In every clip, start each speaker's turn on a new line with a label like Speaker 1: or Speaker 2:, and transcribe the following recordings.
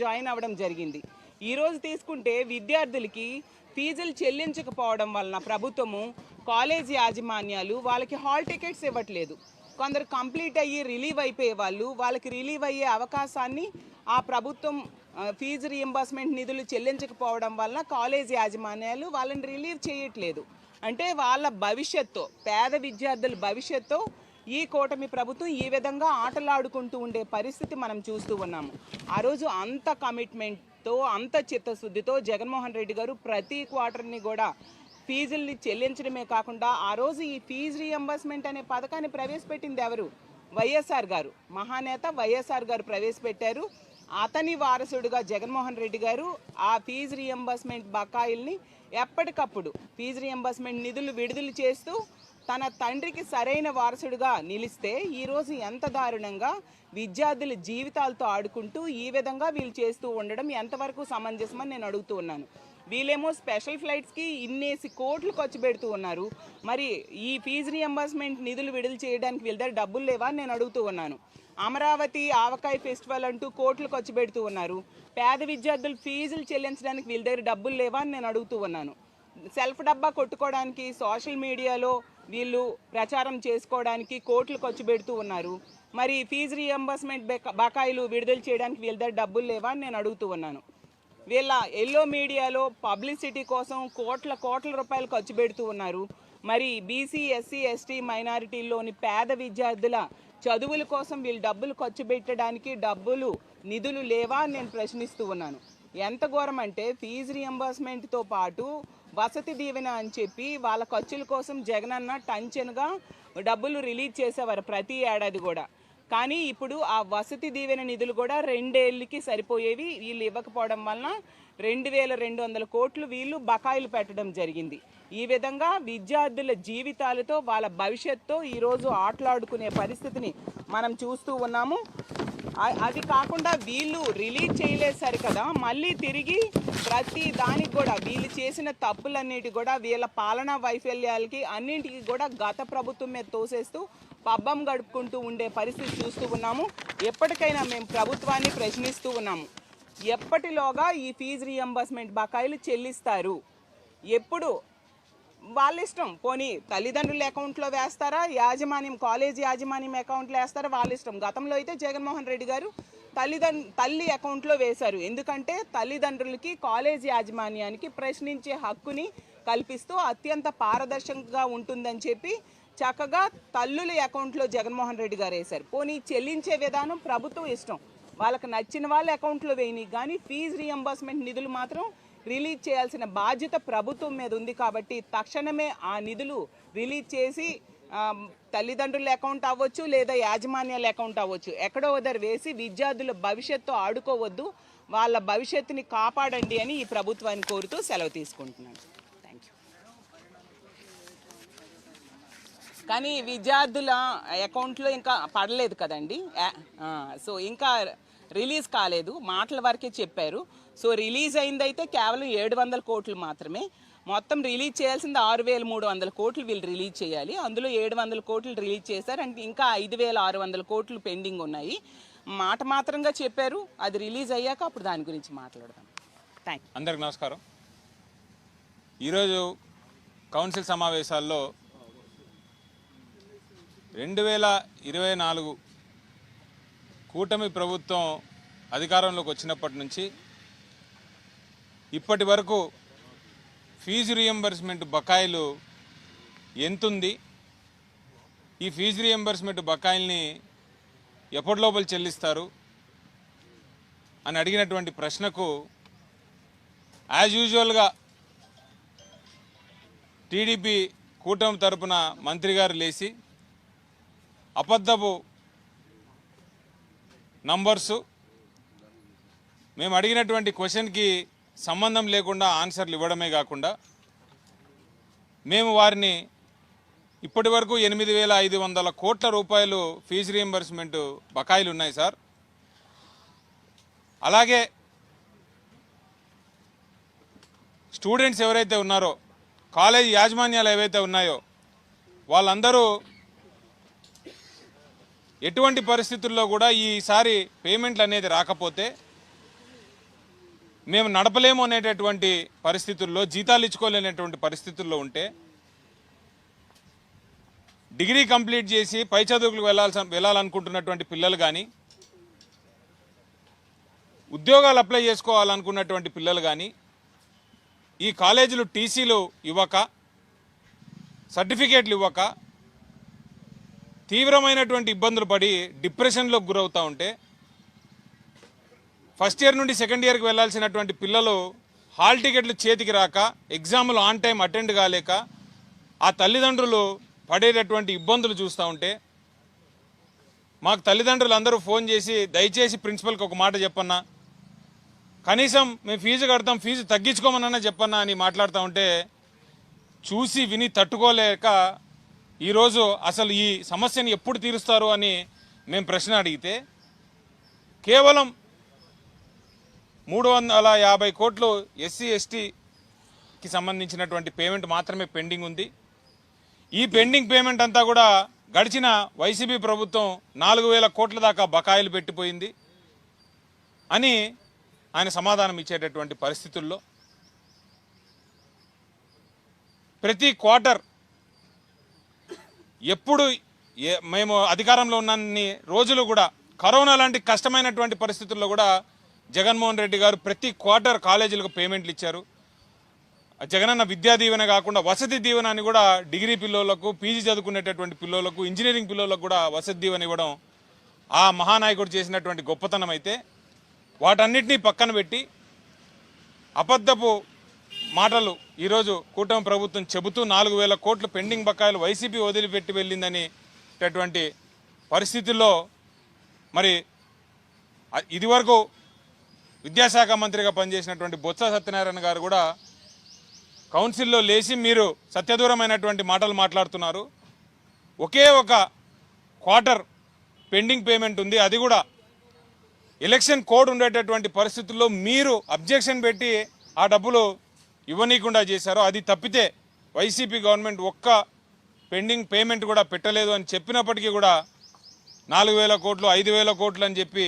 Speaker 1: Join అవ్వడం జరిగింది. ఈరోజు తీసుకుంటే విద్యార్థులకి ఫీజులు చెల్లించకపోవడం వలన ప్రభుత్వము కాలేజీ యాజమాన్యాలు వాళ్ళకి హాల్ టికెట్స్ ఇవ్వట్లేదు. కొందరు కంప్లీట్ అయ్యి రిలీవ్ అయిపోయే వాళ్ళు వాళ్ళకి రిలీవ్ అయ్యే అవకాశాన్ని ఆ ప్రభుత్వం ఫీజు రియంబర్స్మెంట్ నిధులు చెల్లించకపోవడం వలన కాలేజీ యాజమాన్యాలు వాళ్ళని రిలీవ్ చేయట్లేదు. అంటే వాళ్ళ భవిష్యత్తు పేద విద్యార్థుల భవిష్యత్తు ఈ కూటమి ప్రభుత్వం ఈ విధంగా ఆటలాడుకుంటూ ఉండే పరిస్థితి మనం చూస్తూ ఉన్నాము. ఆ రోజు అంత కమిట్మెంట్తో అంత చిత్తశుద్ధితో జగన్మోహన్ రెడ్డి గారు ప్రతి క్వార్టర్ని కూడా ఫీజుల్ని చెల్లించడమే కాకుండా ఆ రోజు ఈ ఫీజు రీఎంబర్స్మెంట్ అనే పథకాన్ని ప్రవేశపెట్టింది ఎవరు? వైఎస్ఆర్ గారు. మహానేత వైఎస్ఆర్ గారు ప్రవేశపెట్టారు. అతని వారసుడుగా జగన్మోహన్ రెడ్డి గారు ఆ ఫీజు రియంబర్స్మెంట్ బకాయిల్ని ఎప్పటికప్పుడు ఫీజు రియంబర్స్మెంట్ నిధులు విడుదల చేస్తూ తన తండ్రికి సరైన వారసుడుగా నిలిస్తే ఈరోజు ఎంత దారుణంగా విద్యార్థుల జీవితాలతో ఆడుకుంటూ ఈ విధంగా వీళ్ళు చేస్తూ ఉండడం ఎంతవరకు సమంజసమని నేను అడుగుతూ ఉన్నాను. వీళ్ళేమో స్పెషల్ ఫ్లైట్స్కి ఇన్నేసి కోట్లు ఖర్చు పెడుతూ ఉన్నారు. మరి ఈ ఫీజు రియంబర్స్మెంట్ నిధులు విడుదల చేయడానికి వీళ్ళ దగ్గర డబ్బులు లేవా నేను అడుగుతూ ఉన్నాను. అమరావతి ఆవకాయ ఫెస్టివల్ అంటూ కోట్లు ఖర్చు పెడుతూ ఉన్నారు. పేద విద్యార్థులు ఫీజులు చెల్లించడానికి వీళ్ళ దగ్గర డబ్బులు లేవా అని నేను అడుగుతూ ఉన్నాను. సెల్ఫ్ డబ్బా కొట్టుకోవడానికి సోషల్ మీడియాలో వీళ్ళు ప్రచారం చేసుకోవడానికి కోట్లు ఖర్చు పెడుతూ ఉన్నారు. మరి ఫీజు రియంబర్స్మెంట్ బకాయిలు విడుదల చేయడానికి వీళ్ళ దగ్గర డబ్బులు లేవా అని నేను అడుగుతూ ఉన్నాను. వీళ్ళ ఎల్లో మీడియాలో పబ్లిసిటీ కోసం కోట్ల కోట్ల రూపాయలు ఖర్చు పెడుతూ ఉన్నారు. మరి బీసీ ఎస్సీ ఎస్టీ మైనారిటీల్లోని పేద విద్యార్థుల చదువుల కోసం వీళ్ళు డబ్బులు ఖర్చు పెట్టడానికి డబ్బులు నిధులు లేవా అని నేను ప్రశ్నిస్తూ ఉన్నాను. ఎంత ఘోరం అంటే ఫీజు రియంబర్స్మెంట్తో పాటు వసతి దీవెన అని చెప్పి వాళ్ళ ఖర్చుల కోసం జగనన్న టంచన్గా డబ్బులు రిలీజ్ చేసేవారు ప్రతి ఏడాది కూడా. కానీ ఇప్పుడు ఆ వసతి దీవెన నిధులు కూడా రెండేళ్ళకి సరిపోయేవి. వీళ్ళు ఇవ్వకపోవడం వలన రెండు వేల రెండు వందల కోట్లు వీళ్ళు బకాయిలు పెట్టడం జరిగింది. ఈ విధంగా విద్యార్థుల జీవితాలతో వాళ్ళ భవిష్యత్తుతో ఈరోజు ఆటలాడుకునే పరిస్థితిని మనం చూస్తూ ఉన్నాము. అది కాకుండా వీళ్ళు రిలీజ్ చేయలేదు సరి కదా మళ్ళీ తిరిగి ప్రతి దానికి కూడా వీళ్ళు చేసిన తప్పులన్నిటి కూడా వీళ్ళ పాలనా వైఫల్యాలకి అన్నింటికి కూడా గత ప్రభుత్వం మీద తోసేస్తూ పబ్బం గడుపుకుంటూ ఉండే పరిస్థితి చూస్తూ ఉన్నాము. ఎప్పటికైనా మేము ప్రభుత్వాన్ని ప్రశ్నిస్తూ ఉన్నాము. ఎప్పటిలోగా ఈ ఫీజు రియంబర్స్మెంట్ బకాయిలు చెల్లిస్తారు? ఎప్పుడు? వాళ్ళ ఇష్టం పోనీ తల్లిదండ్రుల అకౌంట్లో వేస్తారా? యాజమాన్యం కాలేజీ యాజమాన్యం అకౌంట్లో వేస్తారా? వాళ్ళ ఇష్టం గతంలో అయితే జగన్మోహన్ రెడ్డి గారు తల్లిదండ్రు తల్లి అకౌంట్లో వేశారు. ఎందుకంటే తల్లిదండ్రులకి కాలేజ్ యాజమాన్యానికి ప్రశ్నించే హక్కుని కల్పిస్తూ అత్యంత పారదర్శకంగా ఉంటుందని చెప్పి చక్కగా తల్లుల అకౌంట్లో జగన్మోహన్ రెడ్డి గారు వేశారు. పోనీ చెల్లించే విధానం ప్రభుత్వం ఇష్టం. వాళ్ళకి నచ్చిన వాళ్ళ అకౌంట్లో వేయని కానీ ఫీజు రీఎంబర్స్మెంట్ నిధులు మాత్రం రిలీజ్ చేయాల్సిన బాధ్యత ప్రభుత్వం మీద ఉంది కాబట్టి తక్షణమే ఆ నిధులు రిలీజ్ చేసి తల్లిదండ్రుల అకౌంట్ అవ్వచ్చు లేదా యాజమాన్యాల అకౌంట్ అవ్వచ్చు. ఎక్కడో వదరు వేసి విద్యార్థుల భవిష్యత్తు ఆడుకోవద్దు వాళ్ళ భవిష్యత్తుని కాపాడండి అని ఈ ప్రభుత్వాన్ని కోరుతూ సెలవు తీసుకుంటున్నాను. థ్యాంక్ యూ కానీ విద్యార్థుల అకౌంట్లో ఇంకా పడలేదు కదండి. సో ఇంకా రిలీజ్ కాలేదు. మాటల వరకే చెప్పారు. సో రిలీజ్ అయిందైతే కేవలం ఏడు వందల కోట్లు మాత్రమే. మొత్తం రిలీజ్ చేయాల్సింది ఆరు వేల మూడు వందల కోట్లు వీళ్ళు రిలీజ్ చేయాలి. అందులో ఏడు వందల కోట్లు రిలీజ్ చేశారు. అంటే ఇంకా ఐదు వేల ఆరు వందల కోట్లు పెండింగ్ ఉన్నాయి. మాట మాత్రంగా చెప్పారు. అది రిలీజ్ అయ్యాక అప్పుడు దాని గురించి మాట్లాడదాం. థ్యాంక్ యూ
Speaker 2: అందరికి నమస్కారం. ఈరోజు కౌన్సిల్ సమావేశాల్లో రెండు వేల ఇరవై నాలుగు కూటమి ప్రభుత్వం అధికారంలోకి వచ్చినప్పటి నుంచి ఇప్పటి వరకు ఫీజు రియంబర్స్మెంట్ బకాయిలు ఎంతుంది? ఈ ఫీజు రియంబర్స్మెంట్ బకాయిల్ని ఎప్పటి లోపల చెల్లిస్తారు? అని అడిగినటువంటి ప్రశ్నకు యాజ్ యూజువల్గా టీడీపీ కూటమి తరపున మంత్రి గారు లేచి అబద్ధపు నంబర్సు మేము అడిగినటువంటి క్వశ్చన్కి సంబంధం లేకుండా ఆన్సర్లు ఇవ్వడమే కాకుండా మేము వారిని ఇప్పటి వరకు ఎనిమిది వేల ఐదు వందల కోట్ల రూపాయలు ఫీజు రియంబర్స్మెంటు బకాయిలు ఉన్నాయి సార్. అలాగే స్టూడెంట్స్ ఎవరైతే ఉన్నారో కాలేజ్ యాజమాన్యాలు ఏవైతే ఉన్నాయో వాళ్ళందరూ ఎటువంటి పరిస్థితుల్లో కూడా ఈసారి పేమెంట్లు అనేది రాకపోతే మేము నడపలేము అనేటటువంటి పరిస్థితుల్లో జీతాలు ఇచ్చుకోలేనటువంటి పరిస్థితుల్లో ఉంటే డిగ్రీ కంప్లీట్ చేసి పై చదువులకు వెళ్ళాల్సిన వెళ్ళాలనుకుంటున్నటువంటి పిల్లలు కానీ ఉద్యోగాలు అప్లై చేసుకోవాలనుకున్నటువంటి పిల్లలు కానీ ఈ కాలేజీలు టీసీలు ఇవ్వక సర్టిఫికేట్లు ఇవ్వక తీవ్రమైనటువంటి ఇబ్బందులు పడి డిప్రెషన్లోకి గురవుతూ ఉంటే ఫస్ట్ ఇయర్ నుండి సెకండ్ ఇయర్కి వెళ్ళాల్సినటువంటి పిల్లలు హాల్ టికెట్లు చేతికి రాక ఎగ్జాములు ఆన్ టైం అటెండ్ కాలేక ఆ తల్లిదండ్రులు పడేటటువంటి ఇబ్బందులు చూస్తూ ఉంటే మాకు తల్లిదండ్రులు అందరూ ఫోన్ చేసి దయచేసి ప్రిన్సిపల్కి ఒక మాట చెప్పన్నా. కనీసం మేము ఫీజు కడతాం ఫీజు తగ్గించుకోమన్నా చెప్పన్నా అని మాట్లాడుతూ ఉంటే చూసి విని తట్టుకోలేక ఈరోజు అసలు ఈ సమస్యని ఎప్పుడు తీరుస్తారు అని మేము ప్రశ్న అడిగితే కేవలం మూడు వందల యాభై కోట్లు ఎస్సీ ఎస్టీకి సంబంధించినటువంటి పేమెంట్ మాత్రమే పెండింగ్ ఉంది. ఈ పెండింగ్ పేమెంట్ అంతా కూడా గడిచిన వైసీపీ ప్రభుత్వం నాలుగు వేల కోట్ల దాకా బకాయిలు పెట్టిపోయింది అని ఆయన సమాధానం ఇచ్చేటటువంటి పరిస్థితుల్లో ప్రతి క్వార్టర్ ఎప్పుడు ఏ మేము అధికారంలో ఉన్నన్ని రోజులు కూడా కరోనా లాంటి కష్టమైనటువంటి పరిస్థితుల్లో కూడా జగన్మోహన్ రెడ్డి గారు ప్రతి క్వార్టర్ కాలేజీలకు పేమెంట్లు ఇచ్చారు. ఆ జగనన్న విద్యా దీవెన కాకుండా వసతి దీవెన అని కూడా డిగ్రీ పిల్లలకు పీజీ చదువుకునేటటువంటి పిల్లలకు ఇంజనీరింగ్ పిల్లలకు కూడా వసతి దీవెన ఇవ్వడం ఆ మహానాయకుడు చేసినటువంటి గొప్పతనం అయితే వాటన్నిటినీ పక్కన పెట్టి అబద్ధపు మాటలు ఈరోజు కూటమి ప్రభుత్వం చెబుతూ నాలుగు వేల కోట్లు పెండింగ్ బకాయిలు వైసీపీ వదిలిపెట్టి వెళ్ళిందనేటటువంటి పరిస్థితుల్లో మరి ఇదివరకు విద్యాశాఖ మంత్రిగా పనిచేసినటువంటి బొత్స సత్యనారాయణ గారు కూడా కౌన్సిల్లో లేచి మీరు సత్యదూరమైనటువంటి మాటలు మాట్లాడుతున్నారు. ఒకే ఒక క్వార్టర్ పెండింగ్ పేమెంట్ ఉంది. అది కూడా ఎలక్షన్ కోడ్ ఉండేటటువంటి పరిస్థితుల్లో మీరు అబ్జెక్షన్ పెట్టి ఆ డబ్బులు ఇవ్వనీయకుండా చేశారు. అది తప్పితే వైసీపీ గవర్నమెంట్ ఒక్క పెండింగ్ పేమెంట్ కూడా పెట్టలేదు అని చెప్పినప్పటికీ కూడా నాలుగు వేల కోట్లు ఐదు వేల కోట్లు అని చెప్పి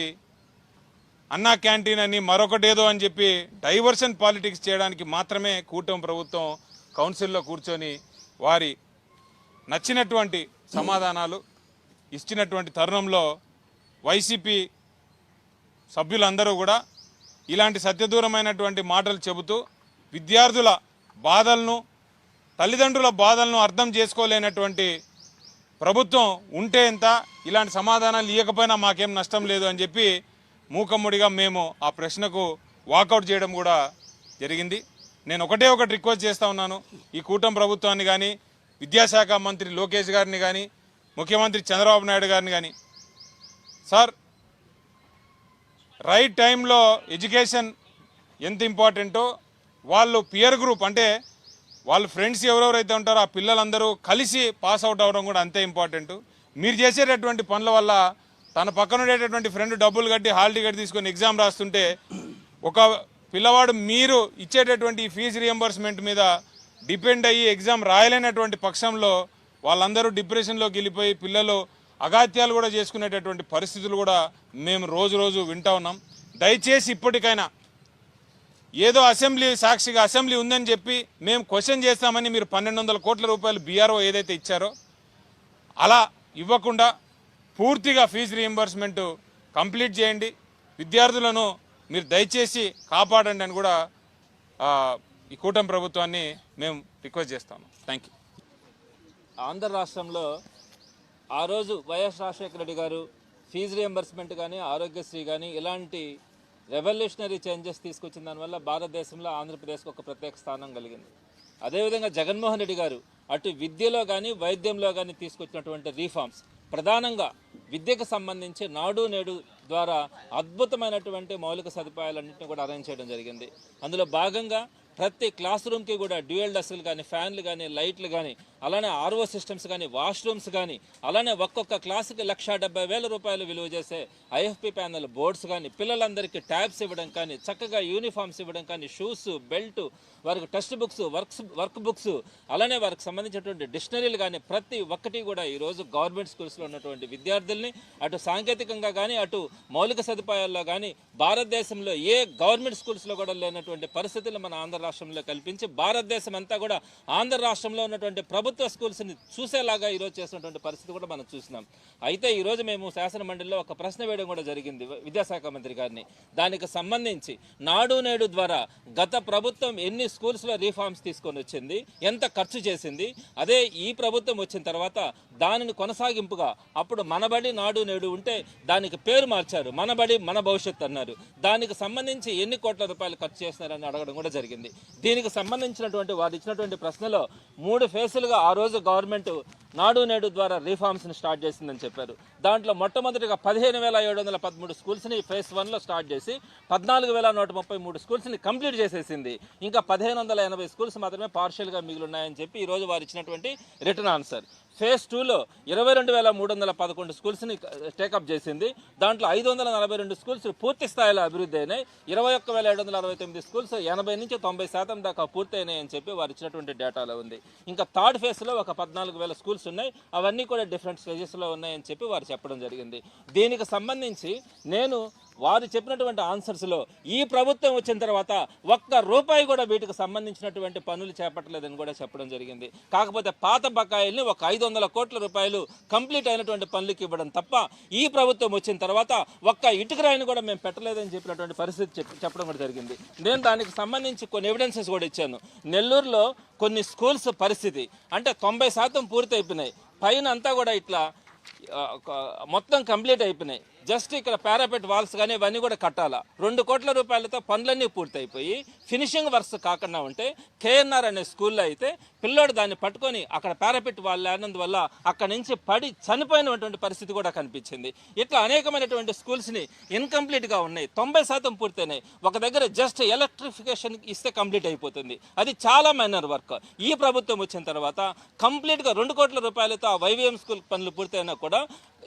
Speaker 2: అన్నా క్యాంటీన్ అని మరొకటేదో అని చెప్పి డైవర్షన్ పాలిటిక్స్ చేయడానికి మాత్రమే కూటమి ప్రభుత్వం కౌన్సిల్లో కూర్చొని వారి నచ్చినటువంటి సమాధానాలు ఇచ్చినటువంటి తరుణంలో వైసీపీ సభ్యులందరూ కూడా ఇలాంటి సత్యదూరమైనటువంటి మాటలు చెబుతూ విద్యార్థుల బాధలను తల్లిదండ్రుల బాధలను అర్థం చేసుకోలేనటువంటి ప్రభుత్వం ఉంటే ఎంత? ఇలాంటి సమాధానాలు ఇవ్వకపోయినా మాకేం నష్టం లేదు అని చెప్పి మూకమ్ముడిగా మేము ఆ ప్రశ్నకు వాకౌట్ చేయడం కూడా జరిగింది. నేను ఒకటే ఒకటి రిక్వెస్ట్ చేస్తా ఉన్నాను. ఈ కూటమి ప్రభుత్వాన్ని కానీ విద్యాశాఖ మంత్రి లోకేష్ గారిని కానీ ముఖ్యమంత్రి చంద్రబాబు నాయుడు గారిని కానీ సార్ రైట్ టైంలో ఎడ్యుకేషన్ ఎంత ఇంపార్టెంటో వాళ్ళు పియర్ గ్రూప్ అంటే వాళ్ళ ఫ్రెండ్స్ ఎవరెవరైతే ఉంటారో ఆ పిల్లలందరూ కలిసి పాస్ అవుట్ అవ్వడం కూడా అంతే ఇంపార్టెంట్ మీరు చేసేటటువంటి పనుల వల్ల తన పక్కన ఉండేటటువంటి ఫ్రెండ్ డబ్బులు కట్టి హాల్ టికెట్ తీసుకొని ఎగ్జామ్ రాస్తుంటే ఒక పిల్లవాడు మీరు ఇచ్చేటటువంటి ఫీజు రియంబర్స్మెంట్ మీద డిపెండ్ అయ్యి ఎగ్జామ్ రాయలేనటువంటి పక్షంలో వాళ్ళందరూ డిప్రెషన్లోకి వెళ్ళిపోయి పిల్లలు అగాత్యాలు కూడా చేసుకునేటటువంటి పరిస్థితులు కూడా మేము రోజు రోజు వింటా ఉన్నాం. దయచేసి ఇప్పటికైనా ఏదో అసెంబ్లీ సాక్షిగా అసెంబ్లీ ఉందని చెప్పి మేము క్వశ్చన్ చేస్తామని మీరు పన్నెండు వందల కోట్ల రూపాయలు బీఆర్ఓ ఏదైతే ఇచ్చారో అలా ఇవ్వకుండా పూర్తిగా ఫీజు రీఎంబర్స్మెంట్ కంప్లీట్ చేయండి. విద్యార్థులను మీరు దయచేసి కాపాడండి అని కూడా ఈ కూటమి ప్రభుత్వాన్ని మేము రిక్వెస్ట్ చేస్తాము. థ్యాంక్ యూ
Speaker 3: ఆంధ్ర రాష్ట్రంలో ఆ రోజు వైఎస్ రాజశేఖర రెడ్డి గారు ఫీజు రియంబర్స్మెంట్ కానీ ఆరోగ్యశ్రీ కానీ ఇలాంటి రెవల్యూషనరీ చేంజెస్ తీసుకొచ్చిన దానివల్ల భారతదేశంలో ఆంధ్రప్రదేశ్కి ఒక ప్రత్యేక స్థానం కలిగింది. అదేవిధంగా జగన్మోహన్ రెడ్డి గారు అటు విద్యలో కానీ వైద్యంలో కానీ తీసుకొచ్చినటువంటి రీఫార్మ్స్ ప్రధానంగా విద్యకు సంబంధించి నాడు నేడు ద్వారా అద్భుతమైనటువంటి మౌలిక సదుపాయాలన్నింటినీ కూడా అరేంజ్ చేయడం జరిగింది. అందులో భాగంగా ప్రతి క్లాస్ రూమ్కి కూడా డ్యూయల్ డస్కులు కానీ ఫ్యాన్లు కానీ లైట్లు కానీ అలానే ఆర్ఓ సిస్టమ్స్ కానీ వాష్రూమ్స్ కానీ అలానే ఒక్కొక్క క్లాసుకి లక్ష డెబ్బై వేల రూపాయలు విలువ చేసే ఐఎఫ్పి ప్యానల్ బోర్డ్స్ కానీ పిల్లలందరికీ ట్యాబ్స్ ఇవ్వడం కానీ చక్కగా యూనిఫామ్స్ ఇవ్వడం కానీ షూస్ బెల్ట్ వారికి text books works work books అలానే వారికి సంబంధించినటువంటి డిక్షనరీలు కానీ ప్రతి ఒక్కటి కూడా ఈరోజు గవర్నమెంట్ స్కూల్స్లో ఉన్నటువంటి విద్యార్థుల్ని అటు సాంకేతికంగా కానీ అటు మౌలిక సదుపాయాల్లో కానీ భారతదేశంలో ఏ గవర్నమెంట్ స్కూల్స్లో కూడా లేనటువంటి పరిస్థితులు మన ఆంధ్ర రాష్ట్రంలో కల్పించి భారతదేశం అంతా కూడా ఆంధ్ర రాష్ట్రంలో ఉన్నటువంటి ప్రభుత్వ ప్రభుత్వ స్కూల్స్ని చూసేలాగా ఈరోజు చేసినటువంటి పరిస్థితి కూడా మనం చూసినాం. అయితే ఈరోజు మేము శాసన మండలిలో ఒక ప్రశ్న వేయడం కూడా జరిగింది విద్యాశాఖ మంత్రి గారిని. దానికి సంబంధించి నాడు నేడు ద్వారా గత ప్రభుత్వం ఎన్ని స్కూల్స్లో రీఫార్మ్స్ తీసుకొని వచ్చింది ఎంత ఖర్చు చేసింది అదే ఈ ప్రభుత్వం వచ్చిన తర్వాత దానిని కొనసాగింపుగా అప్పుడు మనబడి నాడు నేడు ఉంటే దానికి పేరు మార్చారు. మనబడి మన భవిష్యత్తు అన్నారు. దానికి సంబంధించి ఎన్ని కోట్ల రూపాయలు ఖర్చు చేస్తున్నారని అడగడం కూడా జరిగింది. దీనికి సంబంధించినటువంటి వారు ఇచ్చినటువంటి ప్రశ్నలో మూడు ఫేసులుగా ఆ రోజు గవర్నమెంట్ నాడు నేడు ద్వారా రీఫార్మ్స్ని స్టార్ట్ చేసిందని చెప్పారు. దాంట్లో మొట్టమొదటిగా పదిహేను వేల ఏడు వందల పదమూడు స్కూల్స్ని ఫేస్ వన్లో స్టార్ట్ చేసి పద్నాలుగు వేల నూట ముప్పై మూడు స్కూల్స్ని కంప్లీట్ చేసేసింది. ఇంకా పదిహేను వందల ఎనభై స్కూల్స్ మాత్రమే పార్షియల్గా మిగిలి ఉన్నాయని చెప్పి ఈరోజు వారు ఇచ్చినటువంటి రిటర్న్ ఆన్సర్ ఫేజ్ టూలో ఇరవై రెండు వేల మూడు వందల పదకొండు స్కూల్స్ని టేకప్ చేసింది. దాంట్లో ఐదు వందల నలభై రెండు స్కూల్స్ పూర్తి స్థాయిలో అభివృద్ధి అయినాయి. ఇరవై ఒక్క వేల ఏడు వందల అరవై తొమ్మిది స్కూల్స్ ఎనభై నుంచి తొంభై శాతం దాకా పూర్తయినాయి అని చెప్పి వారు ఇచ్చినటువంటి డేటాలో ఉంది. ఇంకా థర్డ్ ఫేజ్లో ఒక పద్నాలుగు వేల స్కూల్స్ ఉన్నాయి. అవన్నీ కూడా డిఫరెంట్ స్టేజెస్లో ఉన్నాయని చెప్పి వారు చెప్పడం జరిగింది. దీనికి సంబంధించి నేను వారు చెప్పినటువంటి ఆన్సర్స్లో ఈ ప్రభుత్వం వచ్చిన తర్వాత ఒక్క రూపాయి కూడా వీటికి సంబంధించినటువంటి పనులు చేపట్టలేదని కూడా చెప్పడం జరిగింది. కాకపోతే పాత బకాయిల్ని ఒక ఐదు వందల కోట్ల రూపాయలు కంప్లీట్ అయినటువంటి పనులకి ఇవ్వడం తప్ప ఈ ప్రభుత్వం వచ్చిన తర్వాత ఒక్క ఇటుకరాయిని కూడా మేము పెట్టలేదని చెప్పినటువంటి పరిస్థితి చెప్పడం కూడా జరిగింది. నేను దానికి సంబంధించి కొన్ని ఎవిడెన్సెస్ కూడా ఇచ్చాను. నెల్లూరులో కొన్ని స్కూల్స్ పరిస్థితి అంటే తొంభై శాతం పూర్తి అయిపోయినాయి పైన అంతా కూడా ఇట్లా మొత్తం కంప్లీట్ అయిపోయినాయి. జస్ట్ ఇక్కడ పారాపెట్ వాల్స్ కానీ ఇవన్నీ కూడా కట్టాలా? రెండు కోట్ల రూపాయలతో పనులన్నీ పూర్తయిపోయి ఫినిషింగ్ వర్క్స్ కాకుండా ఉంటే కేఎన్ఆర్ అనే స్కూల్లో అయితే పిల్లోడు దాన్ని పట్టుకొని అక్కడ పారాపెట్ వాళ్ళు లేనందువల్ల అక్కడ నుంచి పడి చనిపోయినటువంటి పరిస్థితి కూడా కనిపించింది. ఇట్లా అనేకమైనటువంటి స్కూల్స్ని ఇన్కంప్లీట్గా ఉన్నాయి. తొంభై శాతం పూర్తయినాయి. ఒక దగ్గర జస్ట్ ఎలక్ట్రిఫికేషన్ ఇస్తే కంప్లీట్ అయిపోతుంది. అది చాలా మైనర్ వర్క్. ఈ ప్రభుత్వం వచ్చిన తర్వాత కంప్లీట్గా రెండు కోట్ల రూపాయలతో ఆ వైవిఎం స్కూల్ పనులు పూర్తయినా కూడా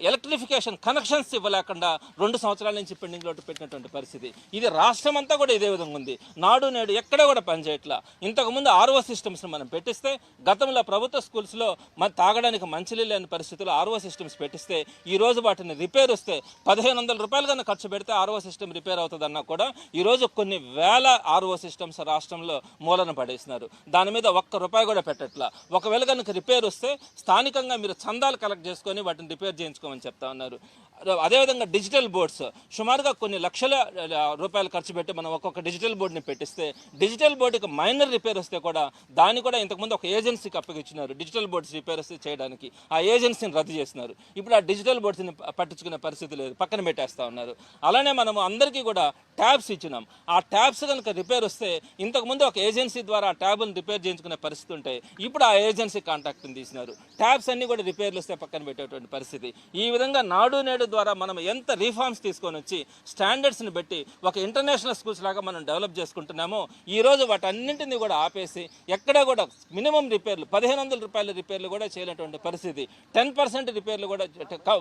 Speaker 3: ఎలక్ట్రిఫికేషన్ కనెక్షన్స్ కాకుండా రెండు సంవత్సరాల నుంచి పెండింగ్ లోటు పెట్టినటువంటి పరిస్థితి. ఇది రాష్ట్రం అంతా కూడా ఇదే విధంగా ఉంది. నాడు నేడు ఎక్కడ కూడా పనిచేయట్లా. ఇంతకుముందు ఆర్ఓ సిస్టమ్స్ని మనం పెట్టిస్తే గతంలో ప్రభుత్వ స్కూల్స్లో మన తాగడానికి మంచినీళ్ళు లేని పరిస్థితుల్లో ఆర్ఓ సిస్టమ్స్ పెట్టిస్తే ఈ రోజు వాటిని రిపేర్ వస్తే పదిహేను వందల రూపాయలు కన్నా ఖర్చు పెడితే ఆర్ఓ సిస్టమ్ రిపేర్ అవుతుందన్నా కూడా ఈ రోజు కొన్ని వేల ఆర్ఓ సిస్టమ్స్ రాష్ట్రంలో మూలన పడేసినారు. దాని మీద ఒక్క రూపాయి కూడా పెట్టట్లా. ఒకవేళ కనుక రిపేర్ వస్తే స్థానికంగా మీరు చందాలు కలెక్ట్ చేసుకొని వాటిని రిపేర్ చేయించుకోమని చెప్తా ఉన్నారు. అదేవిధంగా డిజిటల్ బోర్డ్స్. సుమారుగా కొన్ని లక్షల రూపాయలు ఖర్చు పెట్టి మనం ఒక్కొక్క డిజిటల్ బోర్డుని పెట్టిస్తే డిజిటల్ బోర్డుకి మైనర్ రిపేర్ వస్తే కూడా దాన్ని కూడా ఇంతకుముందు ఒక ఏజెన్సీకి అప్పగించినారు డిజిటల్ బోర్డ్స్ రిపేర్ వస్తే చేయడానికి ఆ ఏజెన్సీని రద్దు చేస్తున్నారు. ఇప్పుడు ఆ డిజిటల్ బోర్డ్స్ని పట్టించుకునే పరిస్థితి లేదు. పక్కన పెట్టేస్తా ఉన్నారు. అలానే మనము అందరికీ కూడా ట్యాబ్స్ ఇచ్చినాం. ఆ ట్యాబ్స్ కనుక రిపేర్ వస్తే ఇంతకుముందు ఒక ఏజెన్సీ ద్వారా ఆ ట్యాబ్ని రిపేర్ చేయించుకునే పరిస్థితి ఉంటే ఇప్పుడు ఆ ఏజెన్సీ కాంటాక్ట్ని తీసినారు. ట్యాబ్స్ అన్నీ కూడా రిపేర్లు వస్తే పక్కన పెట్టేటువంటి పరిస్థితి. ఈ విధంగా నాడు నేడు ద్వారా మనం ఎంత రీఫార్మ్స్ తీసుకొని వచ్చి స్టాండర్డ్స్ని పెట్టి ఒక ఇంటర్నేషనల్ స్కూల్స్ లాగా మనం డెవలప్ చేసుకుంటున్నామో ఈ రోజు వాటన్నింటినీ కూడా ఆపేసి ఎక్కడ కూడా మినిమం రిపేర్లు పదిహేను వందల రూపాయల రిపేర్లు కూడా చేయనటువంటి పరిస్థితి టెన్ పర్సెంట్ రిపేర్లు కూడా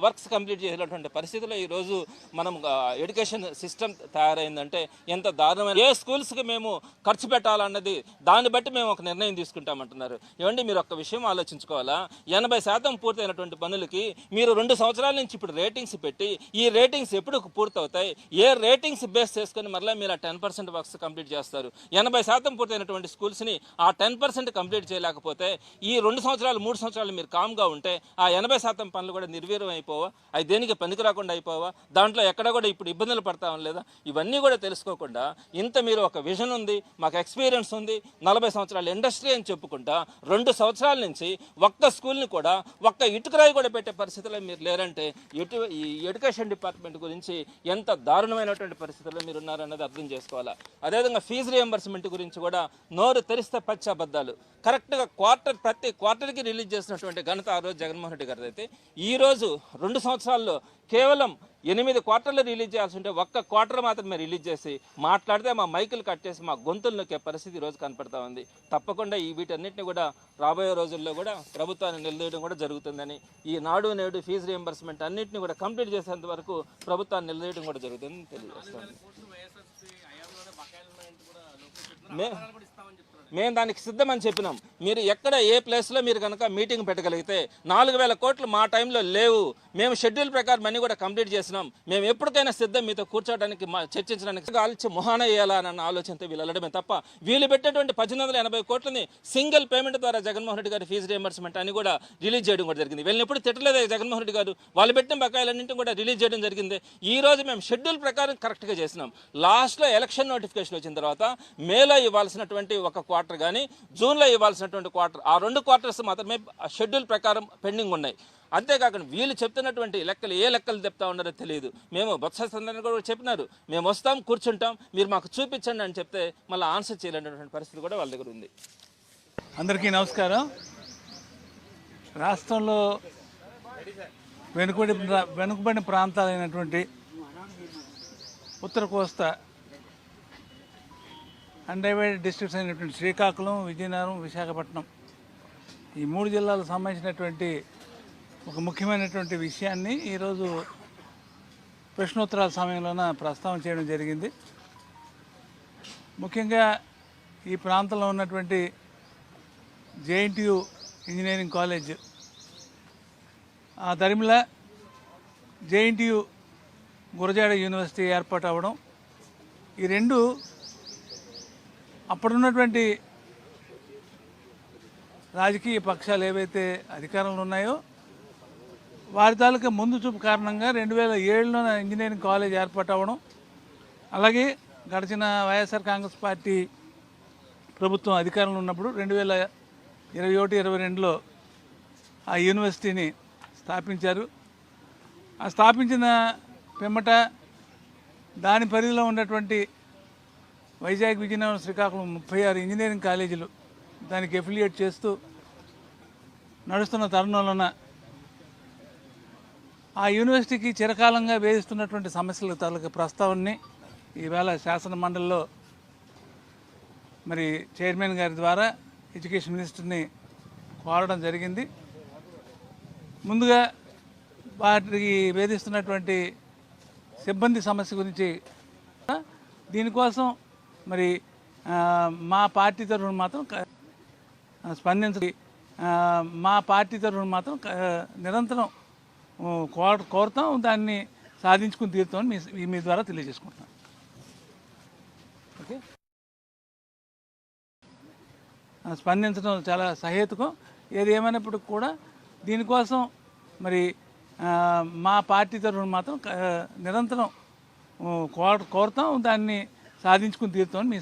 Speaker 3: వర్క్స్ కంప్లీట్ చేసినటువంటి పరిస్థితిలో ఈ రోజు మనం ఎడ్యుకేషన్ సిస్టమ్ తయారైందంటే ఎంత దారుణమైన ఏ స్కూల్స్కి మేము ఖర్చు పెట్టాలన్నది దాన్ని బట్టి మేము ఒక నిర్ణయం తీసుకుంటామంటున్నారు. ఏమండి మీరు ఒక్క విషయం ఆలోచించుకోవాలా? ఎనభై శాతం పూర్తయినటువంటి పనులకి మీరు రెండు సంవత్సరాల నుంచి ఇప్పుడు రేటింగ్స్ పెట్టి ఈ రేటింగ్స్ ఎప్పుడు పూర్తవుతాయి? ఏ రేటింగ్స్ బేస్ చేసుకొని మరలా మీరు ఆ టెన్ పర్సెంట్ వర్క్స్ కంప్లీట్ చేస్తారు? ఎనభై శాతం పూర్తయినటువంటి స్కూల్స్ని ఆ టెన్ పర్సెంట్ కంప్లీట్ చేయలేకపోతే ఈ రెండు సంవత్సరాలు మూడు సంవత్సరాలు మీరు కామ్గా ఉంటే ఆ ఎనభై శాతం పనులు కూడా నిర్వీర్యం అయిపోవా? అవి దేనికి పనికి రాకుండా అయిపోవా? దాంట్లో ఎక్కడ కూడా ఇప్పుడు ఇబ్బందులు పడతాం లేదా? ఇవన్నీ కూడా తెలుసుకోకుండా ఇంత మీరు ఒక విజన్ ఉంది మాకు ఎక్స్పీరియన్స్ ఉంది నలభై సంవత్సరాల ఇండస్ట్రీ అని చెప్పుకుంటా రెండు సంవత్సరాల నుంచి ఒక్క స్కూల్ని కూడా ఒక్క ఇటుకరాయి కూడా పెట్టే పరిస్థితిలో మీరు లేరంటే ఎటు ఈ ఎడ్యుకేషన్ డిపార్ట్మెంట్ గురించి ఎంత దారుణమైనటువంటి పరిస్థితుల్లో మీరు ఉన్నారన్నది అర్థం చేసుకోవాలా? అదేవిధంగా ఫీజు రియంబర్స్మెంట్ గురించి కూడా నోరు తెరిస్తే పచ్చి అబద్ధాలు. కరెక్ట్గా క్వార్టర్ ప్రతి క్వార్టర్కి రిలీజ్ చేసినటువంటి ఘనత ఆ రోజు జగన్మోహన్ రెడ్డి గారిది అయితే ఈరోజు రెండు సంవత్సరాల్లో కేవలం ఎనిమిది క్వార్టర్లు రిలీజ్ చేయాల్సి ఉంటే ఒక్క క్వార్టర్ మాత్రమే రిలీజ్ చేసి మాట్లాడితే మా మైకులు కట్ చేసి మా గొంతులు నొక్కే పరిస్థితి ఈరోజు కనపడతా ఉంది. తప్పకుండా ఈ వీటన్నిటిని కూడా రాబోయే రోజుల్లో కూడా ప్రభుత్వాన్ని నిలదీయడం కూడా జరుగుతుందని ఈ నాడు నేడు ఫీజు రియంబర్స్మెంట్ అన్నింటిని కూడా కంప్లీట్ చేసేంత వరకు ప్రభుత్వాన్ని నిలదీయడం కూడా జరుగుతుందని తెలియజేస్తాను. మే మేము దానికి సిద్ధమని చెప్పినాం. మీరు ఎక్కడ ఏ ప్లేస్లో మీరు కనుక మీటింగ్ పెట్టగలిగితే నాలుగు వేల కోట్లు మా టైంలో లేవు. మేము షెడ్యూల్ ప్రకారం అన్నీ కూడా కంప్లీట్ చేసినాం. మేము ఎప్పటికైనా సిద్ధం మీతో కూర్చోవడానికి మా చర్చించడానికి ఆలోచి మొహాన వేయాలన్న ఆలోచనతో వీళ్ళు వెళ్ళడమే తప్ప వీళ్ళు పెట్టేటువంటి పద్దెనిమిది వందల ఎనభై కోట్లని సింగిల్ పేమెంట్ ద్వారా జగన్మోహన్ రెడ్డి గారి ఫీజు రియంబర్స్మెంట్ అని కూడా రిలీజ్ చేయడం కూడా జరిగింది. వీళ్ళని ఎప్పుడు తిట్టలేదు జగన్మోహన్ రెడ్డి గారు. వాళ్ళు పెట్టిన బకాయిలన్నింటిని కూడా రిలీజ్ చేయడం జరిగింది. ఈ రోజు మేము షెడ్యూల్ ప్రకారం కరెక్ట్గా చేసినాం. లాస్ట్లో ఎలక్షన్ నోటిఫికేషన్ వచ్చిన తర్వాత మేలో ఇవ్వాల్సినటువంటి ఒక క్వార్టర్ కానీ జూన్లో ఇవ్వాల్సినటువంటి క్వార్టర్ ఆ రెండు క్వార్టర్స్ మాత్రమే షెడ్యూల్ ప్రకారం పెండింగ్ ఉన్నాయి. అంతేకాకుండా వీళ్ళు చెప్తున్నటువంటి లెక్కలు ఏ లెక్కలు చెప్తా ఉన్నారో తెలియదు మేము బొత్స సందర్భంగా కూడా చెప్పినారు మేము వస్తాం కూర్చుంటాం మీరు మాకు చూపించండి అని చెప్తే మళ్ళీ ఆన్సర్ చేయలేనటువంటి పరిస్థితి కూడా వాళ్ళ దగ్గర ఉంది.
Speaker 4: అందరికీ నమస్కారం. రాష్ట్రంలో వెనుకబడి వెనుకబడిన ప్రాంతాలైనటువంటి ఉత్తర కోస్తా అన్డైవైడెడ్ డిస్ట్రిక్ట్స్ అయినటువంటి శ్రీకాకుళం విజయనగరం విశాఖపట్నం. ఈ మూడు జిల్లాలకు సంబంధించినటువంటి ఒక ముఖ్యమైనటువంటి విషయాన్ని ఈరోజు ప్రశ్నోత్తరాల సమయంలోన ప్రస్తావన చేయడం జరిగింది. ముఖ్యంగా ఈ ప్రాంతంలో ఉన్నటువంటి జేఎన్టీయు ఇంజనీరింగ్ కాలేజ్. ఆ దరిమిల జేఎన్టీయు గురజాడ యూనివర్సిటీ ఏర్పాటు అవ్వడం ఈ రెండు అప్పుడున్నటువంటి రాజకీయ పక్షాలు ఏవైతే అధికారంలో ఉన్నాయో వారి తాలూకా ముందు చూపు కారణంగా రెండు వేల ఏడులో ఇంజనీరింగ్ కాలేజ్ ఏర్పాటు అవ్వడం అలాగే గడిచిన వైఎస్ఆర్ కాంగ్రెస్ పార్టీ ప్రభుత్వం అధికారంలో ఉన్నప్పుడు రెండు వేల ఇరవై ఒకటి ఇరవై రెండులో ఆ యూనివర్సిటీని స్థాపించారు. ఆ స్థాపించిన పిమ్మట దాని పరిధిలో ఉన్నటువంటి వైజాగ్ విజయనగరం శ్రీకాకుళం ముప్పై ఆరు ఇంజనీరింగ్ కాలేజీలు దానికి ఎఫిలియేట్ చేస్తూ నడుస్తున్న తరుణంలోన ఆ యూనివర్సిటీకి చిరకాలంగా వేధిస్తున్నటువంటి సమస్యల తాలూకా ప్రస్తావనని ఈవేళ శాసన మండలిలో మరి చైర్మన్ గారి ద్వారా ఎడ్యుకేషన్ మినిస్టర్ని కోరడం జరిగింది. ముందుగా వాటికి వేధిస్తున్నటువంటి సిబ్బంది సమస్య గురించి దీనికోసం మరి మా పార్టీ తరఫున మాత్రం స్పందించి మా పార్టీ తరఫున మాత్రం నిరంతరం కోర కోరుతాం. దాన్ని సాధించుకుని తీరుతామని మీ మీ ద్వారా తెలియజేసుకుంటున్నాం. ఓకే? స్పందించడం చాలా సహేతుకం. ఏది ఏమైనప్పటికీ కూడా దీనికోసం మరి మా పార్టీ తరఫున మాత్రం నిరంతరం కోర కోరుతాం. దాన్ని సాధించుకుని తీరుతామని మీ